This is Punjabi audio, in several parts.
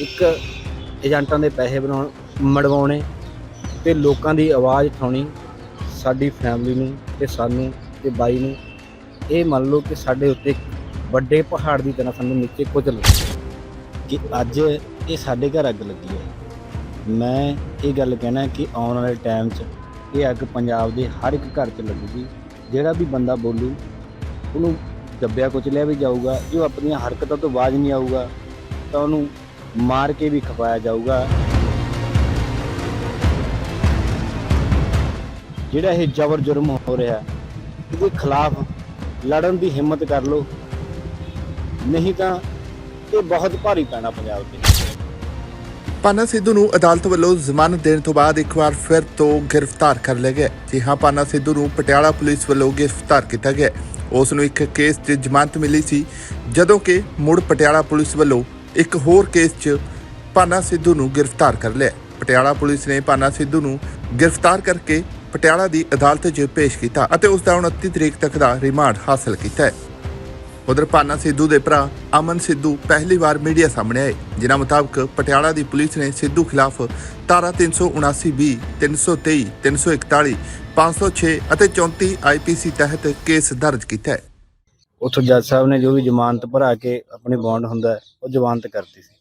ਇੱਕ ਏਜੰਟਾਂ ਦੇ ਪੈਸੇ ਬਣਾਉਣ, ਮੜਵਾਉਣੇ ਤੇ ਲੋਕਾਂ ਦੀ ਆਵਾਜ਼ ਉਠਾਉਣੀ ਸਾਡੀ ਫੈਮਿਲੀ ਨੂੰ ਤੇ ਸਾਨੂੰ ਤੇ ਬਾਈ ਨੂੰ। ਇਹ ਮੰਨ ਲਓ ਕਿ ਸਾਡੇ ਉੱਤੇ ਵੱਡੇ ਪਹਾੜ ਦੀ ਤਰ੍ਹਾਂ ਸਾਨੂੰ ਨੀਚੇ ਕੁਚਲ ਕਿ ਅੱਜ ਇਹ ਸਾਡੇ ਘਰ ਅੱਗ ਲੱਗੀ ਹੈ। ਮੈਂ ਇਹ ਗੱਲ ਕਹਿਣਾ ਕਿ ਆਉਣ ਵਾਲੇ ਟਾਈਮ 'ਚ ਇਹ ਅੱਗ ਪੰਜਾਬ ਦੇ ਹਰ ਇੱਕ ਘਰ 'ਚ ਲੱਗੂਗੀ। ਜਿਹੜਾ ਵੀ ਬੰਦਾ ਬੋਲੂ, ਉਹਨੂੰ ਦੱਬਿਆ ਕੁਚਲਿਆ ਵੀ ਜਾਊਗਾ। ਜੋ ਆਪਣੀਆਂ ਹਰਕਤਾਂ ਤੋਂ ਬਾਜ ਨਹੀਂ ਆਊਗਾ, ਤਾਂ ਉਹਨੂੰ ਮਾਰ ਕੇ ਵੀ ਖਪਾਇਆ ਜਾਊਗਾ। ਜਿਹੜਾ ਇਹ ਜ਼ਬਰ ਜੁਰਮ ਹੋ ਰਿਹਾ ਇਹਦੇ ਖਿਲਾਫ ਲੜਨ ਦੀ ਹਿੰਮਤ ਕਰ ਲਓ। ਨਹੀਂ ਤਾਂ ਇਹ ਬਹੁਤ ਭਾਰੀ ਪੈਣਾ ਪੰਜਾਬ ਤੇ। ਪਾਨਾ ਸਿੱਧੂ ਨੂੰ ਅਦਾਲਤ ਵੱਲੋਂ ਜ਼ਮਾਨਤ ਦੇਣ ਤੋਂ ਬਾਅਦ ਇੱਕ ਵਾਰ ਫਿਰ ਤੋਂ ਗ੍ਰਿਫਤਾਰ ਕਰ ਲਿਆ ਗਿਆ। ਜੀ ਹਾਂ, ਪਾਨਾ ਸਿੱਧੂ ਨੂੰ ਪਟਿਆਲਾ ਪੁਲਿਸ ਵੱਲੋਂ ਗ੍ਰਿਫਤਾਰ ਕੀਤਾ ਗਿਆ। ਉਸ ਨੂੰ ਇੱਕ ਕੇਸ 'ਚ ਜ਼ਮਾਨਤ ਮਿਲੀ ਸੀ, ਜਦੋਂ ਕਿ ਮੁੜ ਪਟਿਆਲਾ ਪੁਲਿਸ ਵੱਲੋਂ ਇੱਕ ਹੋਰ ਕੇਸ 'ਚ ਪਾਨਾ ਸਿੱਧੂ ਨੂੰ ਗ੍ਰਿਫਤਾਰ ਕਰ ਲਿਆ। ਪਟਿਆਲਾ ਪੁਲਿਸ ਨੇ ਪਾਨਾ ਸਿੱਧੂ ਨੂੰ ਗ੍ਰਿਫਤਾਰ ਕਰਕੇ ਪਟਿਆਲਾ ਦੀ ਅਦਾਲਤ 'ਚ ਪੇਸ਼ ਕੀਤਾ ਅਤੇ ਉਸ ਦਾ 29 ਤਰੀਕ ਤੱਕ ਦਾ ਰਿਮਾਂਡ ਹਾਸਲ ਕੀਤਾ ਹੈ। ਉਧਰ ਪਾਨਾ ਸਿੱਧੂ ਦੇ ਭਰਾ ਅਮਨ ਸਿੱਧੂ ਪਹਿਲੀ ਵਾਰ ਮੀਡੀਆ ਸਾਹਮਣੇ ਆਏ। ਜਿਨ੍ਹਾਂ ਮੁਤਾਬਕ ਪਟਿਆਲਾ ਦੀ ਪੁਲਿਸ ਨੇ ਸਿੱਧੂ ਖਿਲਾਫ ਧਾਰਾ 379 ਬੀ 323 341 506 ਅਤੇ 34 ਆਈਪੀਸੀ ਤਹਿਤ ਕੇਸ ਦਰਜ ਕੀਤਾ ਹੈ। ਉੱਥੋਂ ਜੱਜ ਸਾਹਿਬ ਨੇ ਜੋ ਵੀ ਜ਼ਮਾਨਤ ਭਰਾ ਕੇ ਆਪਣੇ ਬੌਂਡ ਹੁੰਦਾ ਹੈ, ਉਹ ਜ਼ਮਾਨਤ ਕਰਤੀ ਸੀ।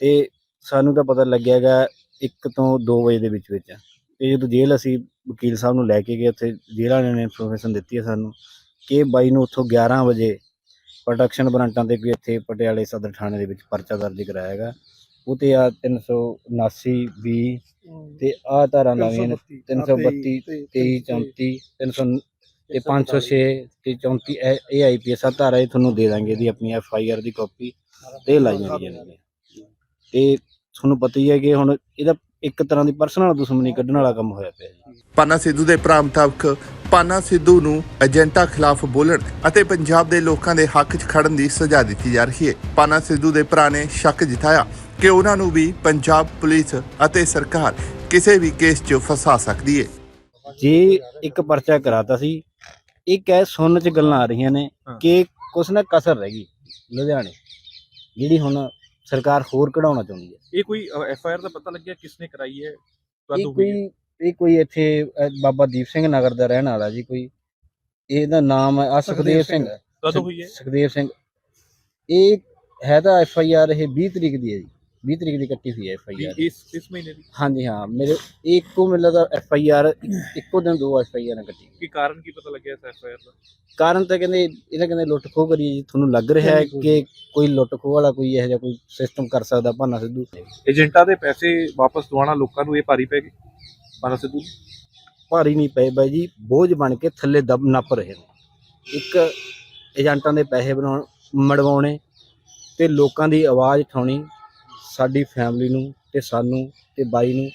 ਤੇ ਸਾਨੂੰ ਤਾਂ ਪਤਾ ਲੱਗਿਆਗਾ 1 ਤੋਂ 2 ਵਜੇ ਦੇ ਵਿੱਚ ਵਿੱਚ। ਤੇ ਜਦੋਂ ਜੇਲ੍ਹ ਅਸੀਂ ਵਕੀਲ ਸਾਹਿਬ ਨੂੰ ਲੈ ਕੇ ਗਏ ਉੱਥੇ ਜੇਲ੍ਹ ਵਾਲਿਆਂ ਨੇ ਇਨਫੋਰਮੇਸ਼ਨ ਦਿੱਤੀ ਹੈ ਸਾਨੂੰ ਕਿ ਬਾਈ ਨੂੰ ਉੱਥੋਂ 11 ਵਜੇ ਪ੍ਰੋਡਕਸ਼ਨ ਬਰਾਂਟਾਂ ਤੇ ਕੋਈ ਇੱਥੇ ਪਟਿਆਲੇ ਸਦਰ ਥਾਣੇ ਦੇ ਵਿੱਚ ਪਰਚਾ ਦਰਜ ਕਰਾਇਆ ਹੈਗਾ। ਉਹ ਤੇ ਆ 379 ਬੀ ਤੇ ਆ ਧਾਰਾ ਨਵੀਆਂ ਨੇ 332 23 34 300 ਤੇ 506 ਤੇ 34 ਇਹ- ਇਹ ਆਈਪੀਐਸ ਆ, ਧਾਰਾ ਇਹ ਤੁਹਾਨੂੰ ਦੇ ਦਾਂਗੇ ਇਹਦੀ ਆਪਣੀ ਐਫ ਆਈ ਆਰ ਦੀ ਕਾਪੀ ਤੇ ਲਾਈਆਂ ਗਈਆਂ ਨੇ ਤੇ ਤੁਹਾਨੂੰ ਪਤਾ ਹੀ ਹੈ ਕਿ ਹੁਣ ਇਹਦਾ ਇੱਕ ਤਰ੍ਹਾਂ ਦੀ ਪਰਸਨਲ ਦੁਸ਼ਮਣੀ ਕੱਢਣ ਵਾਲਾ ਕੰਮ ਹੋਇਆ ਪਿਆ ਜੀ। ਪਾਨਾ ਸਿੱਧੂ ਦੇ ਭਰਾ ਮੁਤਾਬਕ ਪਾਨਾ ਸਿੱਧੂ ਨੂੰ ਏਜੰਟਾਂ ਖਿਲਾਫ ਬੋਲਣ ਅਤੇ ਪੰਜਾਬ ਦੇ ਲੋਕਾਂ ਦੇ ਹੱਕ 'ਚ ਖੜਨ ਦੀ ਸਜ਼ਾ ਦਿੱਤੀ ਜਾ ਰਹੀ ਹੈ। ਪਾਨਾ ਸਿੱਧੂ ਦੇ ਭਰਾ ਨੇ ਸ਼ੱਕ ਜਿਤਾਇਆ ਕਿ ਉਹਨਾਂ ਨੂੰ ਵੀ ਪੰਜਾਬ ਪੁਲਿਸ ਅਤੇ ਸਰਕਾਰ ਕਿਸੇ ਵੀ ਕੇਸ 'ਚ ਫਸਾ ਸਕਦੀ ਹੈ। ਜੇ ਇੱਕ ਪਰਚਾ ਕਰਾਤਾ ਸੀ ਇੱਕ ਐ ਸੁਣਨ ਚ ਗੱਲਾਂ ਆ ਰਹੀਆਂ ਨੇ ਕਿ ਕੁਛ ਨਾ ਕਸਰ ਰਹਿ ਗਈ ਲੁਧਿਆਣੇ ਜਿਹੜੀ ਹੁਣ ਸਰਕਾਰ ਹੋਰ ਕਢਾਉਣਾ ਚਾਹੁੰਦੀ ਹੈ। ਇਹ ਕੋਈ ਐਫ ਆਈ ਆਰ ਦਾ ਪਤਾ ਲੱਗਿਆ ਕਿਸਨੇ ਕਰਾਈ ਹੈ? ਇਹ ਕੋਈ? ਇਹ ਕੋਈ ਇੱਥੇ ਬਾਬਾ ਦੀਪ ਸਿੰਘ ਨਗਰ ਦਾ ਰਹਿਣ ਵਾਲਾ ਜੀ ਕੋਈ। ਇਹਦਾ ਨਾਮ ਹੈ ਆ ਸੁਖਦੇਵ ਸਿੰਘ। ਕਦੋਂ ਹੋਈ ਹੈ? ਸੁਖਦੇਵ ਸਿੰਘ। ਇਹ ਹੈ ਤਾਂ ਐਫ ਆਈ ਆਰ ਇਹ 20 ਤਰੀਕ ਦੀ ਹੈ ਜੀ। 20 ਤਰੀਕ ਦੀ ਕੱਟੀ ਹੋਈ ਹੈ ਐਫ ਆਈ ਆਰ ਇਸ ਇਸ ਮਹੀਨੇ ਦੀ? ਹਾਂਜੀ ਹਾਂ ਮੇਰੇ ਇੱਕੋ ਮਿਲਦਾ ਦਾ ਐਫ ਆਈ ਆਰ ਇੱਕੋ ਦਿਨ ਦੋ ਐਫ ਆਈ ਆਰ ਕੱਟੀ ਕੀ ਕਾਰਨ ਕੀ ਪਤਾ ਲੱਗਿਆ ਇਸ ਐਫ ਆਈ ਆਰ ਦਾ? ਕਾਰਨ ਤਾਂ ਕਹਿੰਦੇ ਇਹਨਾਂ ਕਹਿੰਦੇ ਲੁੱਟ ਖੋਹ ਕਰੀ ਜੀ ਤੁਹਾਨੂੰ ਲੱਗ ਰਿਹਾ ਹੈ ਕਿ ਕੋਈ ਲੁੱਟ ਖੋਹ ਵਾਲਾ ਕੋਈ ਇਹੋ ਜਿਹਾ ਕੋਈ ਸਿਸਟਮ ਕਰ ਸਕਦਾ ਭਾਨਾ ਸਿੱਧੂ? ਏਜੰਟਾਂ ਦੇ ਪੈਸੇ ਵਾਪਸ ਦਵਾਉਣਾ ਲੋਕਾਂ ਨੂੰ ਇਹ ਭਾਰੀ ਪੈ ਗਈ ਮਾਨਾ ਸਿੱਧੂ। ਭਾਰੀ ਨਹੀਂ ਪਏ ਬਾਈ ਜੀ ਬੋਝ ਬਣ ਕੇ ਥੱਲੇ ਦਬ ਨੱਪ ਰਹੇ ਨੇ। ਇੱਕ ਏਜੰਟਾਂ ਦੇ ਪੈਸੇ ਬਣਾਉਣ ਮੜਵਾਉਣੇ ਤੇ ਲੋਕਾਂ ਦੀ ਆਵਾਜ਼ ਉਠਾਉਣੀ ਸਾਡੀ ਫੈਮਿਲੀ ਨੂੰ ਤੇ ਸਾਨੂੰ ਤੇ ਬਾਈ ਨੂੰ।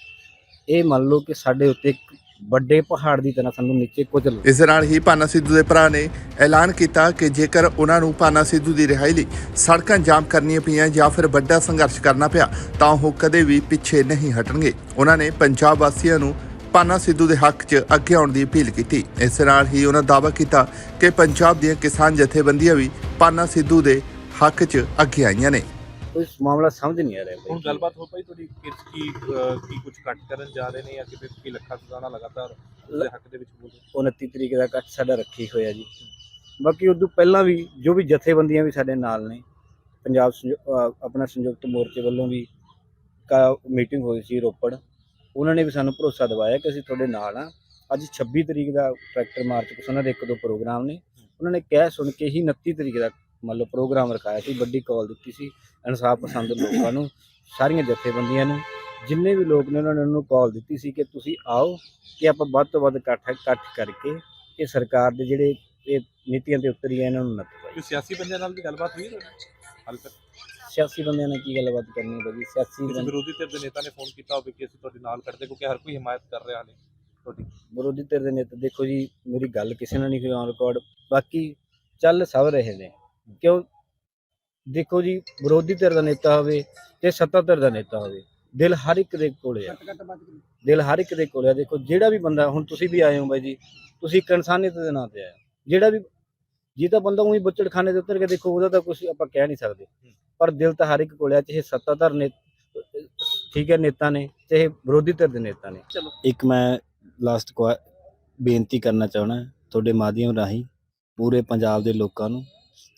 ਇਹ ਮੰਨ ਲਓ ਕਿ ਸਾਡੇ ਉੱਤੇ ਇੱਕ ਵੱਡੇ ਪਹਾੜ ਦੀ ਤਰ੍ਹਾਂ ਸਾਨੂੰ ਨੀਚੇ ਕੁਚਲ ਇਸ ਦੇ ਨਾਲ ਹੀ ਪਾਨਾ ਸਿੱਧੂ ਦੇ ਭਰਾ ਨੇ ਐਲਾਨ ਕੀਤਾ ਕਿ ਜੇਕਰ ਉਹਨਾਂ ਨੂੰ ਪਾਨਾ ਸਿੱਧੂ ਦੀ ਰਿਹਾਈ ਲਈ ਸੜਕਾਂ ਜਾਮ ਕਰਨੀਆਂ ਪਈਆਂ ਜਾਂ ਫਿਰ ਵੱਡਾ ਸੰਘਰਸ਼ ਕਰਨਾ ਪਿਆ, ਤਾਂ ਉਹ ਕਦੇ ਵੀ ਪਿੱਛੇ ਨਹੀਂ ਹਟਣਗੇ। ਉਹਨਾਂ ਨੇ ਪੰਜਾਬ ਵਾਸੀਆਂ ਨੂੰ ਪਾਨਾ ਸਿੱਧੂ ਦੇ ਹੱਕ 'ਚ ਅੱਗੇ ਆਉਣ ਦੀ ਅਪੀਲ ਕੀਤੀ। ਇਸ ਨਾਲ ਹੀ ਉਹਨਾਂ ਦਾਅਵਾ ਕੀਤਾ ਕਿ ਪੰਜਾਬ ਦੀਆਂ ਕਿਸਾਨ ਜਥੇਬੰਦੀਆਂ ਵੀ ਪਾਨਾ ਸਿੱਧੂ ਦੇ ਹੱਕ 'ਚ ਅੱਗੇ ਆਈਆਂ ਨੇ। ਕੋਈ ਮਾਮਲਾ ਸਮਝ ਨਹੀਂ ਆ ਰਿਹਾ ਹੁਣ ਬਾਈ ਗੱਲਬਾਤ ਹੋ ਪਈ ਤੁਹਾਡੀ ਕਿ ਕੀ ਅਹ, ਕੀ ਕੁਝ ਕੱਟ ਕਰਨ ਜਾ ਰਹੇ ਨੇ ਜਾਂ ਕਿਤੇ ਕੀ ਲੱਖਾਂ ਸਜ਼ਾਣਾ ਲਗਾਤਾਰ ਉਹਦੇ ਹੱਕ ਦੇ ਵਿੱਚ ਬੋਲ ਰਹੇ 29 ਤਰੀਕ ਦਾ ਕੱਟ ਸਾਡਾ ਰੱਖੀ ਹੋਇਆ ਜੀ। ਬਾਕੀ ਉਦੋਂ ਪਹਿਲਾਂ ਵੀ ਜੋ ਵੀ ਜਥੇਬੰਦੀਆਂ ਵੀ ਸਾਡੇ ਨਾਲ ਨੇ ਪੰਜਾਬ ਸੰਯੁ- ਅਹ ਆਪਣਾ ਸੰਯੁਕਤ ਮੋਰਚੇ ਵੱਲੋਂ ਵੀ ਕਾ ਮੀਟਿੰਗ ਹੋਈ ਸੀ ਰੋਪੜ ਉਹਨਾਂ ਨੇ ਵੀ ਸਾਨੂੰ ਭਰੋਸਾ ਦਿਵਾਇਆ ਕਿ ਅਸੀਂ ਤੁਹਾਡੇ ਨਾਲ ਆ ਅੱਜ 26 ਤਰੀਕ ਦਾ ਟਰੈਕਟਰ ਮਾਰਚ ਕੁਛ ਉਹਨਾਂ ਦੇ ਇੱਕ ਦੋ ਪ੍ਰੋਗਰਾਮ ਨੇ। ਉਹਨਾਂ ਨੇ ਕਹਿ ਸੁਣ ਕੇ ਹੀ 29 ਤਰੀਕ ਦਾ ਮੰਨ ਲਓ ਪ੍ਰੋਗਰਾਮ ਰਖਾਇਆ ਸੀ ਵੱਡੀ ਕਾਲ ਦਿੱਤੀ ਸੀ ਇਨਸਾਫ ਪਸੰਦ ਲੋਕਾਂ ਨੂੰ ਸਾਰੀਆਂ ਜਥੇਬੰਦੀਆਂ ਨੂੰ ਜਿੰਨੇ ਵੀ ਲੋਕ ਨੇ ਉਹਨਾਂ ਨੇ ਉਹਨੂੰ ਕਾਲ ਦਿੱਤੀ ਸੀ ਕਿ ਤੁਸੀਂ ਆਓ ਕਿ ਆਪਾਂ ਵੱਧ ਤੋਂ ਵੱਧ ਇਕੱਠ ਇਕੱਠ ਕਰਕੇ ਇਹ ਸਰਕਾਰ ਦੇ ਜਿਹੜੇ ਇਹ ਨੀਤੀਆਂ ਤੇ ਉਤਰੀ ਹੈ ਇਹਨਾਂ ਨੂੰ ਨੱਥ ਪਾਈ। ਸਿਆਸੀ ਬੰਦਿਆਂ ਨਾਲ ਵੀ ਗੱਲਬਾਤ ਹੋਈ? ਹਾਲੇ ਤੱਕ ਸਿਆਸੀ ਬੰਦਿਆਂ ਨੇ ਕੀ ਗੱਲਬਾਤ ਕਰਨੀ ਹੈ ਬਾਜੀ ਸਿਆਸੀ ਵਿਰੋਧੀ ਧਿਰ ਦੇ ਨੇਤਾ ਨੇ ਫੋਨ ਕੀਤਾ ਹੋਵੇ ਕਿ ਅਸੀਂ ਤੁਹਾਡੇ ਨਾਲ ਖੜਦੇ ਕਿਉਂਕਿ ਹਰ ਕੋਈ ਹਮਾਇਤ ਕਰ ਰਿਹਾ ਨੇ ਤੁਹਾਡੀ। ਵਿਰੋਧੀ ਧਿਰ ਦੇ ਨੇਤਾ ਦੇਖੋ ਜੀ ਮੇਰੀ ਗੱਲ ਕਿਸੇ ਨਾਲ ਨਹੀਂ ਹੋਈ ਔਨ ਰਿਕਾਰਡ ਬਾਕੀ ਚੱਲ ਸਭ ਰਹੇ ਨੇ। ਕਿਉਂ? ਦੇਖੋ ਜੀ ਵਿਰੋਧੀ ਧਿਰ ਦਾ ਨੇਤਾ ਹੋਵੇ ਤੇ ਸੱਤਾ ਧਿਰ ਦਾ ਨੇਤਾ ਹੋਵੇ ਦਿਲ ਹਰ ਇੱਕ ਦੇ ਕੋਲੇ ਆ। ਦਿਲ ਹਰ ਇੱਕ ਦੇ ਕੋਲੇ ਆ। ਦੇਖੋ ਜਿਹੜਾ ਵੀ ਬੰਦਾ ਹੁਣ ਤੁਸੀਂ ਵੀ ਆਏ ਹੋ ਬਾਈ ਜੀ ਤੁਸੀਂ ਇੱਕ ਇਨਸਾਨੀਅਤ ਦੇ ਨਾਂ ਤੇ ਆਏ ਜਿਹੜਾ ਵੀ ਜੇ ਤਾਂ ਬੰਦਾ ਉਹੀ ਬੁੱਚੜਖਾਨੇ ਦੇ ਉੱਤਰ ਕੇ ਦੇਖੋ ਉਹਦਾ ਤਾਂ ਕੁਝ ਆਪਾਂ ਕਹਿ ਨਹੀਂ ਸਕਦੇ। ਪਰ ਦਿਲ ਤਾਂ ਹਰ ਇੱਕ ਕੋਲੇ ਆ ਚਾਹੇ ਸੱਤਾਧਰ ਨੇ ਠੀਕ ਹੈ ਨੇਤਾ ਨੇ ਚਾਹੇ ਵਿਰੋਧੀ ਧਿਰ ਦੇ ਨੇਤਾ ਨੇ। ਚਲੋ। ਇੱਕ ਮੈਂ ਲਾਸਟ ਬੇਨਤੀ ਕਰਨਾ ਚਾਹਣਾ ਤੁਹਾਡੇ ਮਾਧਿਅਮ ਰਾਹੀਂ ਪੂਰੇ ਪੰਜਾਬ ਦੇ ਲੋਕਾਂ ਨੂੰ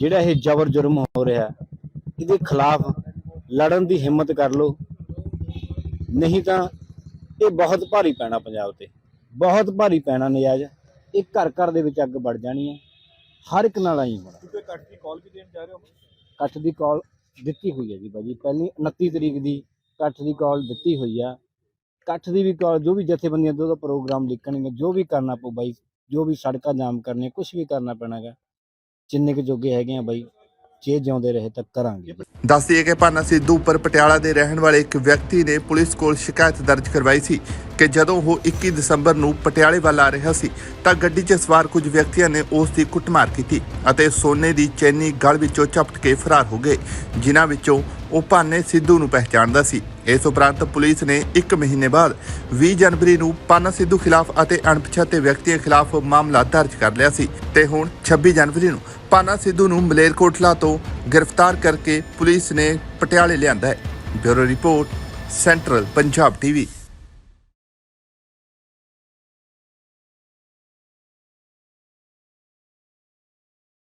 ਜਿਹੜਾ ਇਹ ਜ਼ਬਰ ਜੁਰਮ ਹੋ ਰਿਹਾ ਇਹਦੇ ਖਿਲਾਫ ਲੜਨ ਦੀ ਹਿੰਮਤ ਕਰ ਲਓ। ਨਹੀਂ ਤਾਂ ਇਹ ਬਹੁਤ ਭਾਰੀ ਪੈਣਾ ਪੰਜਾਬ ਤੇ। ਬਹੁਤ ਭਾਰੀ ਪੈਣਾ ਨਜਾਇਜ਼। ਇਹ ਘਰ ਘਰ ਦੇ ਵਿੱਚ ਅੱਗ ਵੜ ਜਾਣੀ ਹੈ। ਹਰ ਇੱਕ ਨਾਲ ਆਈ ਹੋਣਾ। ਤੁਸੀਂ ਕੱਟ ਦੀ ਕਾਲ ਵੀ ਦੇਣ ਜਾ ਰਹੇ ਹੋ? ਕੱਠ ਦੀ ਕਾਲ ਦਿੱਤੀ ਹੋਈ ਹੈ ਜੀ ਭਾਜੀ। ਪਹਿਲੀ 29 ਤਰੀਕ ਦੀ ਕੱਠ ਦੀ ਕਾਲ ਦਿੱਤੀ ਹੋਈ ਆ। ਕੱਠ ਦੀ ਵੀ ਕਾਲ ਜੋ ਵੀ ਜਥੇਬੰਦੀਆਂ ਤੋਂ ਉਹਦਾ ਪ੍ਰੋਗਰਾਮ ਲਿਖਣਗੇ ਜੋ ਵੀ ਕਰਨਾ ਪਊ ਬਾਈ ਜੋ ਵੀ ਸੜਕਾਂ ਜਾਮ ਕਰਨੀਆਂ ਕੁਝ ਵੀ ਕਰਨਾ ਪੈਣਾਗਾ। ਜਿੰਨੇ ਕੁ ਜੋਗੇ ਹੈਗੇ ਆ ਬਾਈ, ਜੇ ਜਿਉਂਦੇ ਰਹੇ ਤਾਂ ਕਰਾਂਗੇ। ਦੱਸ ਦਈਏ ਕਿ ਪਾਨਾ ਸਿੱਧੂ ਉੱਪਰ ਪਟਿਆਲਾ ਦੇ ਰਹਿਣ ਵਾਲੇ ਇੱਕ ਵਿਅਕਤੀ ਨੇ ਪੁਲਿਸ ਕੋਲ ਸ਼ਿਕਾਇਤ ਦਰਜ ਕਰਵਾਈ ਸੀ। ਕਿ ਜਦੋਂ ਉਹ 21 ਦਸੰਬਰ ਨੂੰ ਪਟਿਆਲੇ ਵੱਲ ਆ ਰਿਹਾ ਸੀ, ਤਾਂ ਗੱਡੀ 'ਚ ਸਵਾਰ ਕੁਝ ਵਿਅਕਤੀਆਂ ਨੇ ਉਸ ਦੀ ਕੁੱਟਮਾਰ ਕੀਤੀ ਅਤੇ ਸੋਨੇ ਦੀ ਚੈਨੀ ਗਲ ਵਿੱਚੋਂ ਝਪਟ ਕੇ ਫਰਾਰ ਹੋ ਗਏ, ਜਿਨ੍ਹਾਂ ਵਿੱਚੋਂ ਉਹ ਭਾਨੇ ਸਿੱਧੂ ਨੂੰ ਪਹਿਚਾਣਦਾ ਸੀ। ਇਸ ਉਪਰੰਤ ਪੁਲਿਸ ਨੇ 1 ਮਹੀਨੇ ਬਾਅਦ 20 ਜਨਵਰੀ ਨੂੰ ਪਾਨਾ ਸਿੱਧੂ ਖਿਲਾਫ ਅਤੇ ਅਣਪਛਾਤੇ ਵਿਅਕਤੀਆਂ ਖਿਲਾਫ ਮਾਮਲਾ ਦਰਜ ਕਰ ਲਿਆ ਸੀ ਤੇ ਹੁਣ 26 ਜਨਵਰੀ ਨੂੰ ਪਾਨਾ ਸਿੱਧੂ ਨੂੰ ਮਲੇਰਕੋਟਲਾ ਤੋਂ ਗ੍ਰਿਫਤਾਰ ਕਰਕੇ ਪੁਲਿਸ ਨੇ ਪਟਿਆਲੇ ਲਿਆਂਦਾ ਹੈ। Bureau report, central Punjab TV.